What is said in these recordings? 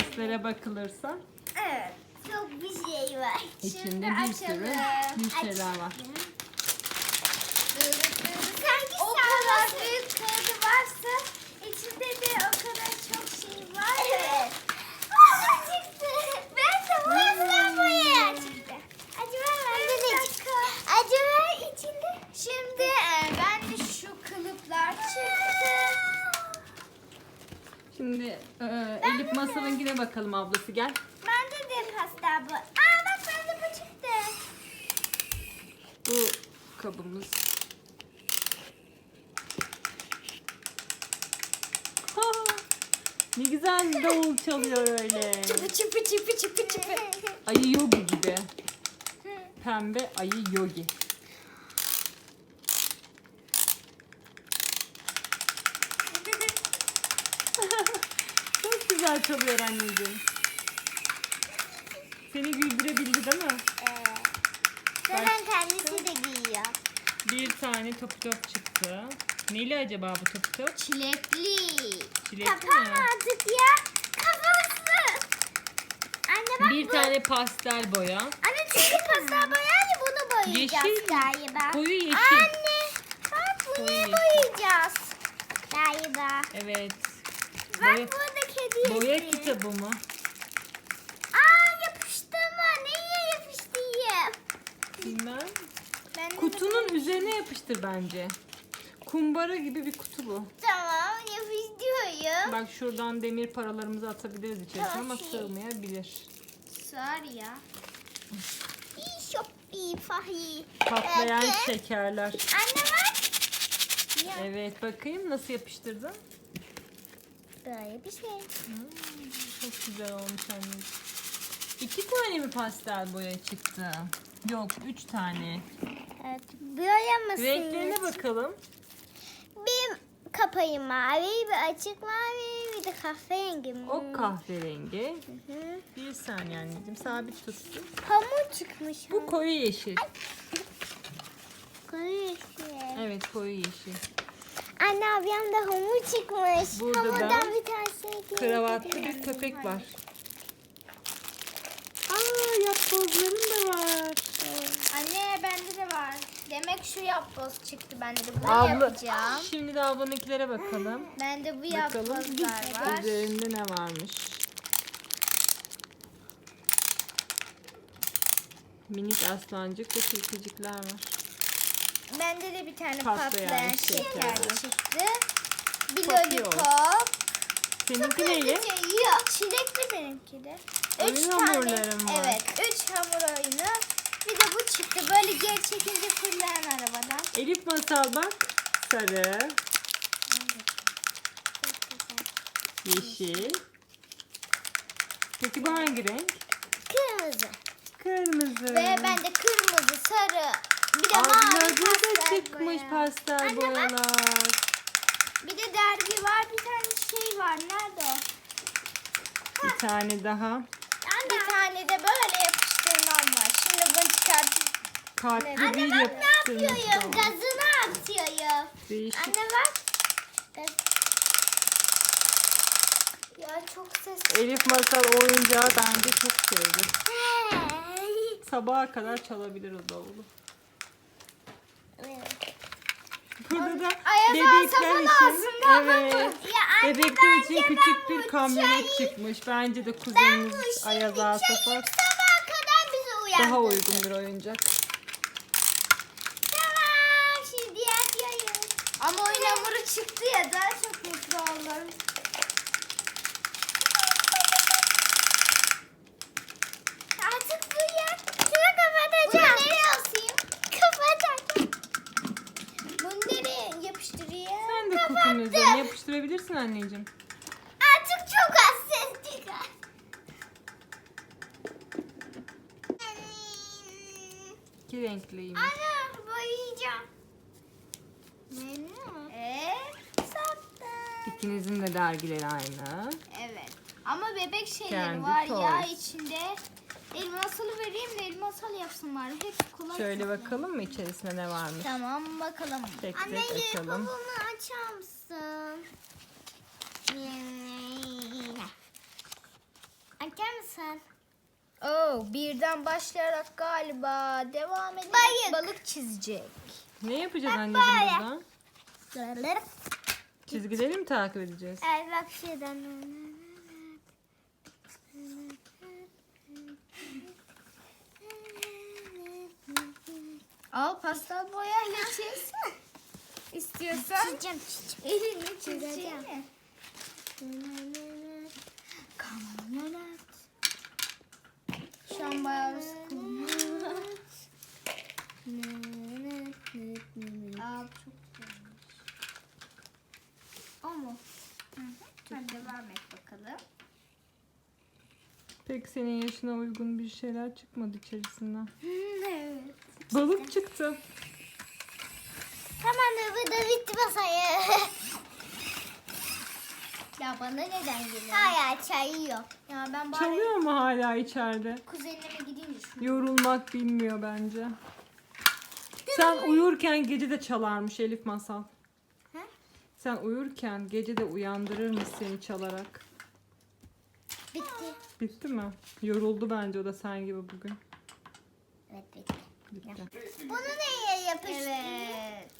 seslere bakılırsa Evet. Çok bir şey var. içinde bir sürü bir şeyler var. Sanki o kadar büyük kağıdı varsa içinde de o kadar çok şey var. Evet. çıktı. Ben de boya çıktı. Acaba ne çıktı? Acaba içinde? Şimdi e, ben de şu kılıflar çıktı. Şimdi e, Elif Masal'ınkine bakalım ablası gel. Bende de pasta bu. Aa bak bende bu çıktı. Bu kabımız. Ha, ne güzel davul çalıyor öyle. Çıpı çıpı çıpı çıpı çıpı. Ayı yogi gibi. Pembe ayı yogi. Çok güzel çalıyor anneciğim. Seni güldürebildi değil mi? Zaten kendisi de giyiyor. Bir tane top top çıktı. Neli acaba bu top top? Çilekli. Çilekli Kapan mi? artık ya. Kafası. Anne bak Bir bu. tane pastel boya. Anne çünkü pasta boyayınca bunu boyayacağız Yeşil. galiba. Koyu yeşil. Anne bak bunu Koyu yeşil. boyayacağız. Galiba. Evet. Bak Boya, burada kedi boya kitabı mı? Aa yapıştı mı? Neye yapıştı ya? Bilmem. Ben de Kutunun üzerine yapıştır bence. Kumbara gibi bir kutu bu. Tamam yapıştırıyorum. Bak şuradan demir paralarımızı atabiliriz içerisine Tamam, ama şey. sığmayabilir. Sar ya. İyi şop iyi fahi. Patlayan Evet. şekerler. Anne bak. Ya. Evet bakayım nasıl yapıştırdın? Böyle bir şey. Hmm, çok güzel olmuş anneciğim. İki tane mi pastel boya çıktı? Yok üç tane. Evet. Boyamasın. Renklerine bakalım. Bir kapayı mavi, bir açık mavi, bir de kahverengi. O kahverengi. Hı hı. Bir saniye anneciğim sabit tutsun. Hamur çıkmış. Bu koyu yeşil. koyu yeşil. Evet koyu yeşil. Anne ablamda hamur çıkmış. Burada da Hamurdan bir tane şey Kravatlı bir köpek var. Aa yapbozların da var. Anne bende de var. Demek şu yapboz çıktı bende de. Bunu Abla, yapacağım. şimdi de ablanınkilere bakalım. Bende bu Bakalım yapbozlar var. üzerinde ne varmış. Minik aslancık ve kirpicikler var. Bende de bir tane Patlayan patlayan, şeker. şeker çıktı. Bir lollipop. Seninki neyli? Yok çilekli benimki de. Oyun Üç hamurlarım tane, var. Evet üç hamur oyunu. Bir de bu çıktı. Böyle geri çekince fırlayan arabadan. Elif masal bak. Sarı, yeşil. Peki bu hangi renk? Kırmızı. Kırmızı. Ve bende kırmızı, sarı, bir de mavi Ablada da pastel çıkmış boya. pastel Anne bak. boyalar. Bir de dergi var. Bir tane şey var. Nerede o? Bir tane daha. Bir tane de böyle yapıştırmam var. Şimdi bunu çıkartıp Kalpli Anne bir bak ne yapıştırması yapıyorum? var. Gazını atıyorum. Değişik. Anne bak. Ya çok ses. Elif masal oyuncağı bence çok sevdi. Sabaha kadar çalabilir o davulu. Burada da bebekler için, evet, bebekler için küçük bir kamyonet çıkmış. Bence de kuzeniniz Ayaz Asaf'a daha uygun bir oyuncak. Tamam şimdi yatıyoruz. Ama oyun hamuru çıktı ya daha çok mutlu oldum. Artık bu ya. Şunu kapatacağım. Bunu nereye asayım? Kapatacağım. Bunu nereye yapıştırayım? Sen de kutunun üzerine yapıştırabilirsin anneciğim. Artık çok az ses çıkar. İki renkliymiş. Ana boyayacağım. Benim. Eee sattım. İkinizin de dergileri aynı. Evet. Ama bebek şeyleri Kendi var ya toys. içinde. Elmasalı vereyim de elmasal yapsın bari. Hepsi kolay. Şöyle zaten. bakalım mı içerisinde ne varmış? Tamam bakalım. Tek Anne tek açalım. babamı açar mısın? Sen. Oo, birden başlayarak galiba devam edip Balık. balık çizecek. Ne yapacağız anneciğim böyle. burada? Çizgileri mi takip edeceğiz? Evet bak şuradan. Al pastel boyayla çiz. İstiyorsan. Çizeceğim çizeceğim. Elini çizeceğim. Şu an bayağı sıkıldım. Aa, çok güzelmiş. O mu? Hı hı. Hadi devam et bakalım. Pek senin yaşına uygun bir şeyler çıkmadı içerisinden. Evet. Balık çıktı. Tamam da burada bitti masayı. Ya bana neden geliyor? Hayır çayıyor. Ya ben bari Çalıyor mu hala içeride? kuzenime gidince şunu. Yorulmak bilmiyor bence. Sen uyurken gece de çalarmış Elif Masal. He? Sen uyurken gece de uyandırırmış seni çalarak. Bitti. Bitti mi? Yoruldu bence o da sen gibi bugün. Evet bitti. Bitti. Bunu neye yapıştırayım? Evet.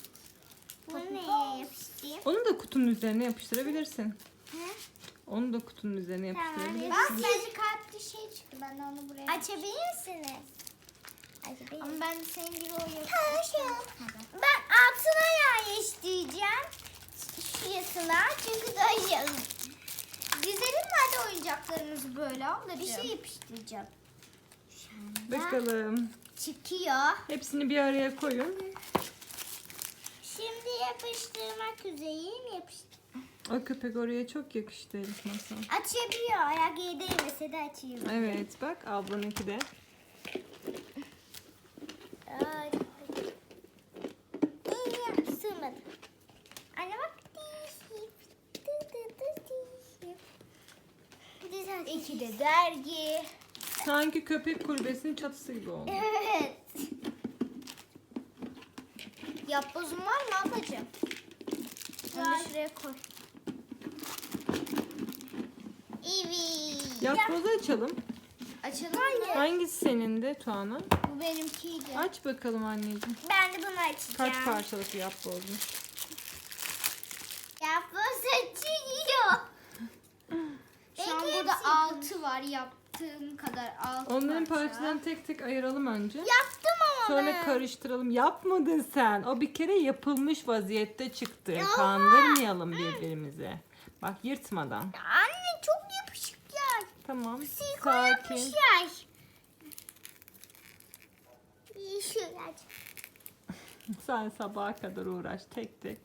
Bunu neye yapıştırayım? Onu da kutunun üzerine yapıştırabilirsin. Onu da kutunun üzerine Tamam. yapıştırabilirsin. Bak sadece kalpli şey çıktı. Ben de onu buraya Açabilir misiniz? Açabilir Ama ben de senin gibi o Ben altına yerleştireceğim. Şurasına çünkü daha iyi. Dizelim mi hadi oyuncaklarımızı böyle abla bir şey yapıştıracağım. Bakalım. Çıkıyor. Hepsini bir araya koyun. Şimdi yapıştırmak üzereyim. Yapıştır. O köpek oraya çok yakıştı Elif Masal. Açabiliyor. Ayak yeri değmese de açıyor. Evet bak ablanınki de. Ay. İyi, Sığmadı. Anne bak. İki de dergi. Sanki köpek kulübesinin çatısı gibi oldu. Evet. Yapbozun var mı ablacığım? Onu şuraya koy. Evet. Yapbozu açalım. Açalım mı? Hangisi senin de Tuana? Bu benimkiydi. Aç bakalım anneciğim. Ben de bunu açacağım. Kaç parçalık yapbozun? Yapboz açıyor. Şu an burada altı var. Yaptığım kadar altı Onların parça. parçalarını tek tek ayıralım önce. Yaptım ama Sonra ben. karıştıralım. Yapmadın sen. O bir kere yapılmış vaziyette çıktı. Kandırmayalım birbirimizi. Bak yırtmadan. Anne Tamam. Sakin. aç. Sen sabaha kadar uğraş tek tek.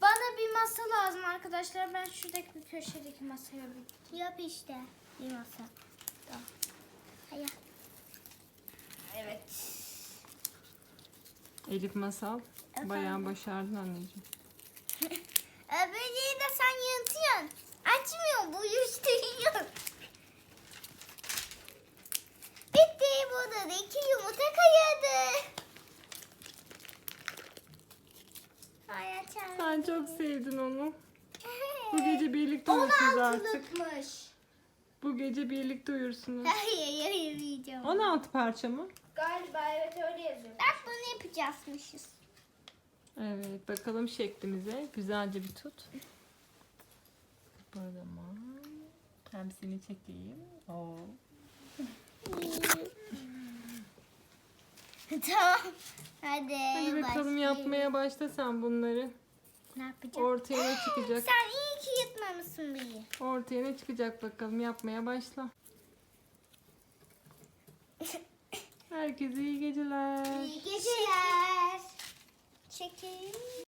Bana bir masa lazım arkadaşlar. Ben şuradaki bir köşedeki masaya bir... Yap işte. Bir masa. Hayır. Evet. Elif Masal. Efendim? Bayağı başardın anneciğim. Öbürleri de sen yırtıyorsun. Açmıyor bu uyuşturuyor. Bitti burada da iki yumurta. Ay açalım. Sen çok sevdin onu. Bu gece birlikte On uyursunuz artık. altılıkmış. Bu gece birlikte uyursunuz. Hayır hayır yiyeceğim. 16 parça mı? Galiba evet öyle yazıyor. Bak bunu yapacakmışız. Evet bakalım şeklimize. Güzelce bir tut. Kıpırdama. Hem seni çekeyim. Oo. tamam. Hadi, Hadi bakalım başlayalım. yapmaya başla sen bunları. Ne yapacağım? Ortaya ne çıkacak? Sen iyi ki yutmamışsın beni. Ortaya ne çıkacak bakalım yapmaya başla. Herkese iyi geceler. İyi geceler. Çekeyim.